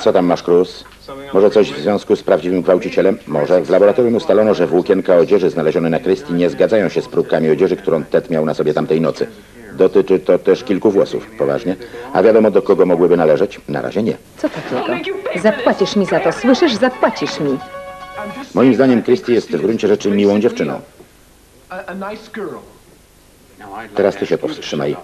Co tam masz, Cruz? Może coś w związku z prawdziwym gwałcicielem? Może. W laboratorium ustalono, że włókienka odzieży znalezione na Christie nie zgadzają się z próbkami odzieży, którą Ted miał na sobie tamtej nocy. Dotyczy to też kilku włosów, poważnie. A wiadomo, do kogo mogłyby należeć? Na razie nie. Co takiego? Zapłacisz mi za to, słyszysz? Zapłacisz mi. Moim zdaniem Christie jest w gruncie rzeczy miłą dziewczyną. Teraz ty się powstrzymaj.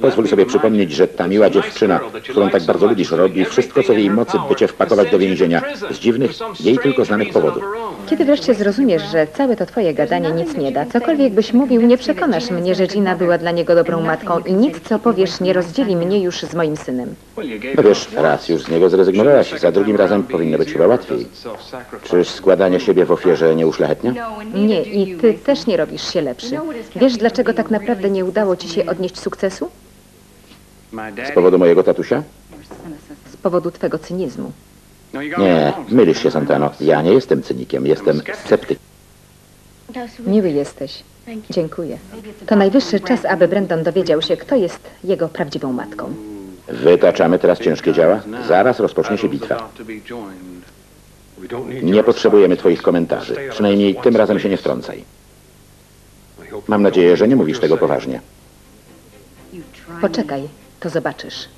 Pozwól sobie przypomnieć, że ta miła dziewczyna, którą tak bardzo lubisz, robi wszystko, co w jej mocy, by cię wpakować do więzienia. Z dziwnych, jej tylko znanych powodów. Kiedy wreszcie zrozumiesz, że całe to twoje gadanie nic nie da, cokolwiek byś mówił, nie przekonasz mnie, że Gina była dla niego dobrą matką i nic, co powiesz, nie rozdzieli mnie już z moim synem. No wiesz, raz już z niego zrezygnowałaś, za drugim razem powinno być chyba łatwiej. Czyż składanie siebie w ofierze nie uszlachetnia? Nie, i ty też nie robisz się lepszy. Wiesz, dlaczego tak naprawdę nie udało ci się odnieść sukcesu? Z powodu mojego tatusia? Z powodu twego cynizmu. Nie, mylisz się, Santano. Ja nie jestem cynikiem, jestem sceptykiem. Miły jesteś. Dziękuję. To najwyższy czas, aby Brandon dowiedział się, kto jest jego prawdziwą matką. Wytaczamy teraz ciężkie działa. Zaraz rozpocznie się bitwa. Nie potrzebujemy twoich komentarzy. Przynajmniej tym razem się nie wtrącaj. Mam nadzieję, że nie mówisz tego poważnie. Poczekaj, to zobaczysz.